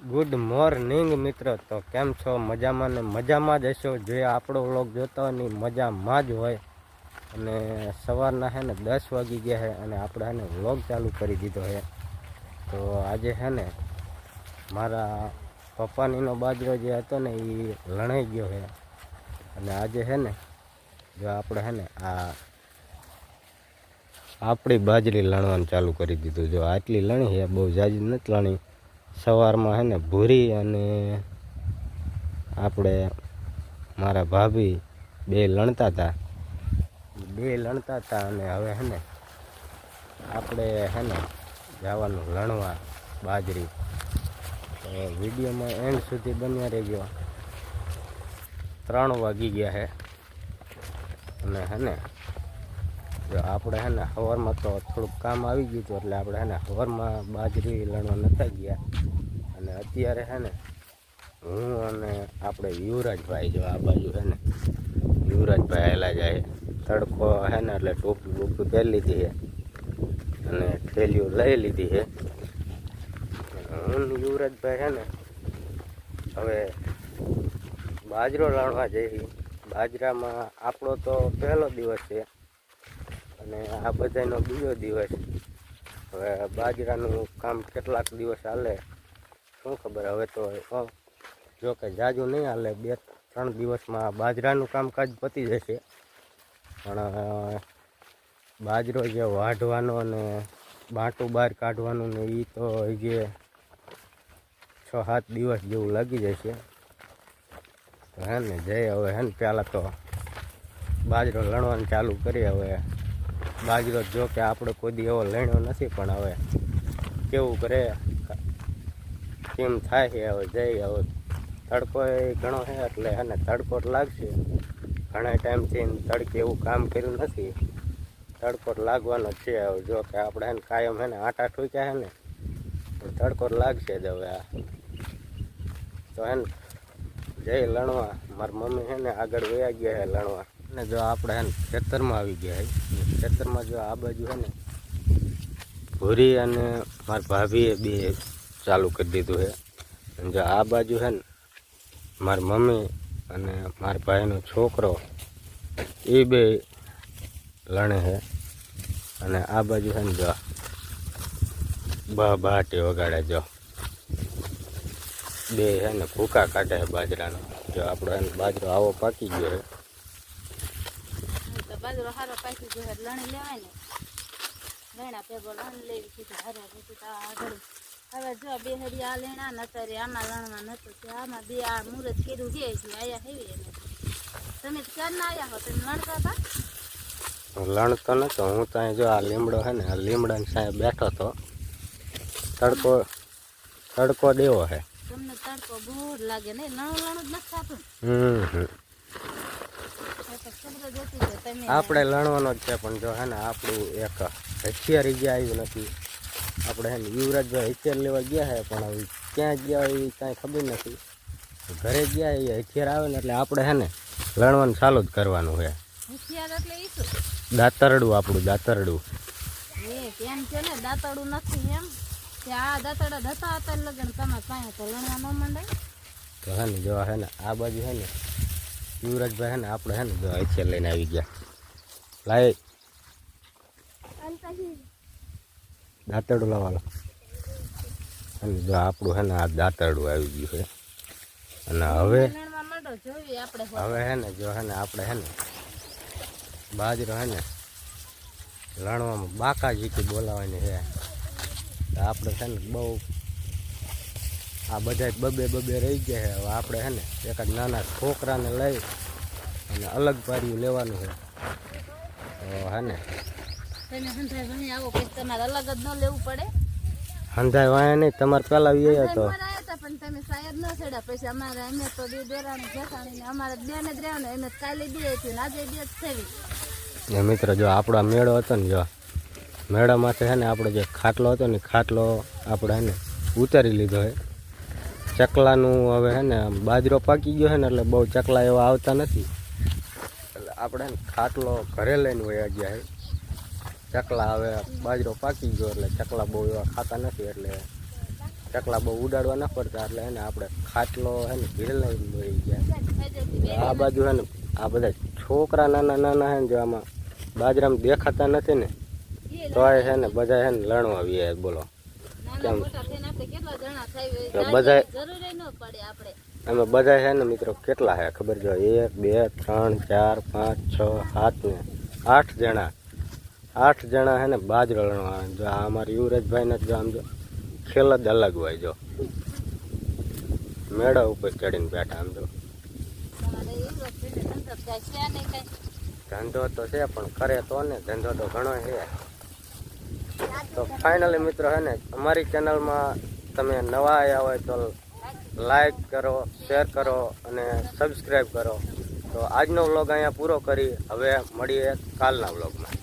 Good morning મિત્રો. તો કેમ છો? મજામાં ને મજામાં જ હશો? જે આપણો વ્લોગ જોતો હોય ને મજામાં જ હોય. અને સવારના હે ને દસ વાગી ગયા છે અને આપણે હે ને વ્લોગ ચાલુ કરી દીધો છે તો આજે હે ને મારા પપ્પાનીનો બાજરો જે હતો ને એ લણાઈ ગયો છે અને આજે હે ને જો આપણે હે ને આ આપણી બાજરી લણવાનું ચાલુ કરી દીધું. જો આટલી લણી છે બહુ જાજી નથી લણી. સવારમાં હે ને ભૂરી અને આપણે મારા ભાભી બે લણતા હતા બે લણતા હતા અને હવે હે ને આપણે હે ને જવાનું લણવા બાજરી. તો વિડીયોમાં એન્ડ સુધી બન્યા રહી ગયો ત્રણ વાગી ગયા હે. અને હે ને આપણે હે ને હવારમાં તો થોડુંક કામ આવી ગયું હતું એટલે આપણે હે ને હવારમાં બાજરી લણવા નતા ગયા. અને અત્યારે હે ને હું અને આપણે યુવરાજભાઈ જો આ બાજુ હે ને યુવરાજભાઈ આવેલા જાય તડકો હે ને એટલે ટોપી બોપી પહેરી લીધી છે અને થેલીઓ લઈ લીધી છે હું યુવરાજભાઈ હે ને હવે બાજરો લણવા જઈ. બાજરામાં આપણો તો પહેલો દિવસ છે. અને આ બધાનો બીજો દિવસ. હવે બાજરાનું કામ કેટલાક દિવસ હાલે, શું ખબર? હવે તો જો કે જાજુ નહીં હાલે. બે, ત્રણ દિવસમાં બાજરાનું કામકાજ પતી જશે. પણ બાજરો જે વાઢવાનો અને બાંટું બહાર કાઢવાનું ને એ તો જે છ, સાત દિવસ જેવું લાગી જશે. હે ને જઈ હવે હે ને પહેલાં તો બાજરો લણવાનું ચાલુ કરીએ હવે. બાજરો જો કે આપણે કોઈ દી એવો લણ્યો નથી, પણ હવે કેવું કરે? કેમ થાય છે હવે જઈ હવે તડકો એ ઘણો છે, એટલે એને તડકો લાગશે. ઘણા ટાઈમથી તડકે એવું કામ કર્યું નથી. તડકો લાગવાનો છે હવે. જો કે આપણે એને કાયમ હે ને આટા ઠૂક્યા છે ને તડકો લાગશે જ હવે આ. તો એને જઈ લણવા. મારી મમ્મી છે ને આગળ વયા ગયા છે લણવા. અને જો આપણે હે ખેતરમાં આવી ગયા છે ખેતરમાં જો આ બાજુ છે ને ભૂરી અને મારી ભાભીએ બે ચાલુ કરી દીધું છે અને જો આ બાજુ છે ને મારી મમ્મી અને મારા ભાઈનો છોકરો એ બે લણે છે અને આ બાજુ છે ને જો બા બાટી વગાડે જો. બે હે ને ભૂકા કાઢે બાજરાનો. જો આપણો એને બાજરો આવો પાકી ગયો છે બાજરો હારો પાકી ગયો લણ લેવાય ને. લેણા પેગો લણ લેવી કીધું હારે કીધું તો આ આગળ હવે જો બે હરી આ લેણા નતરે આમાં લણવા નતું કે આમાં બે આ મુહૂર્ત કર્યું છે આયા હેવી એને. તમે ક્યારના ક્યાં ના આયા હો? તમે લણતા હતા? લણતો નતો હું તો જો આ લીમડો છે ને આ લીમડાની સામે બેઠો તો તડકો તડકો દેવો છે તમને તડકો બહુ જ લાગે ને લણું લણું જ નથી થતું. હમ હમ. એ તો ખબર જ હતી કે તમે આપણે લણવાનો જ છે પણ જો હે ને આપણું એક હથિયાર ઈજા ગયા આવ્યું નથી. આપણે હે ને યુવરાજભાઈ હથિયાર લેવા ગયા છે પણ હવે ક્યાં ગયા હોય એ કાંઈ ખબર નથી. ઘરે ગયા એ હથિયાર આવે ને એટલે આપણે હે ને લણવાનું ચાલુ જ કરવાનું છે દાતરડું આપણું દાતરડું. એમ છે ને દાંતડું નથી એમ. કે આ દાતરડા ધતા હતા લગન તમારે કાંઈ તો લણવા ન મંડાય. તો હે ને જો હે ને આ બાજુ હે ને યુવરાજભાઈ હે ને, આપણે હે ને જો હથિયાર લઈને આવી ગયા. લાય. દાંતરડું લાવવાનો અને જો આપણું હે ને આ દાંતરડું આવી ગયું છે. અને હવે હવે હે ને, જો હે ને, આપણે હે ને, બાજરો હે ને, લણવામાં બાકા જીકી બોલાવાની છે. આપણે છે ને બહુ આ બધા બબે બબે રહી ગયા છે. હવે આપણે હે ને એકાદ નાના છોકરાને લઈ અને અલગ પાડ્યું લેવાનું છે. તો હે ને? જ હંધાય વાય નહીં તમારે પેલા એ હતો. પણ તમે સાહેબ ન ચડ્યા. પછી અમારે અમે તો બે દેરાણી જેઠાણી ને અમારે બેન જ રહેવાનું અમે કાલે બે હતી ને આજે બે જ થવી. જો આપણો મેળો હતો ને જો મેળામાંથી છે ને આપણો જે ખાટલો હતો ને ખાટલો આપણે હે ને ઉતારી લીધો છે. ચકલાનું હવે હે ને બાજરો પાકી ગયો છે ને એટલે બહુ ચકલા એવા આવતા નથી. એટલે આપણે ખાટલો ઘરે લઈને વયા ગયા છે ચકલા હવે બાજરો પાકી ગયો એટલે ચકલા બહુ એવા ખાતા નથી એટલે ચકલા બહુ ઉડાડવા ન પડતા એટલે એને આપણે ખાટલો હે ને ભીડ લઈને વહી ગયા આ બાજુ હે ને આ બધા છોકરા નાના નાના હે ને જો આમાં બાજરામાં દેખાતા નથી ને, તોય હે ને બધા હે ને લણવા આવીએ બોલો. કેમ? ન અમે બધા છે ને મિત્રો કેટલા હે ખબર જો એક બે ત્રણ ચાર પાંચ છ સાત ને આઠ જણા. આઠ જણા છે ને બાજરો લણવા જો આ અમારા યુવરાજભાઈને જો આમ જો ખેલ જ અલગ હોય જો. મેળા ઉપર ચડીને બેઠા આમ જો. છે છે. ધંધો તો છે પણ કરે તો ને ધંધો તો ઘણો છે. તો ફાઇનલી મિત્રો હે ને, અમારી ચેનલમાં તમે નવા આવ્યા હોય તો લાઈક કરો શેર કરો અને સબસ્ક્રાઈબ કરો. તો આજનો વ્લોગ અહીંયા પૂરો કરી, હવે મળીએ કાલના વ્લોગમાં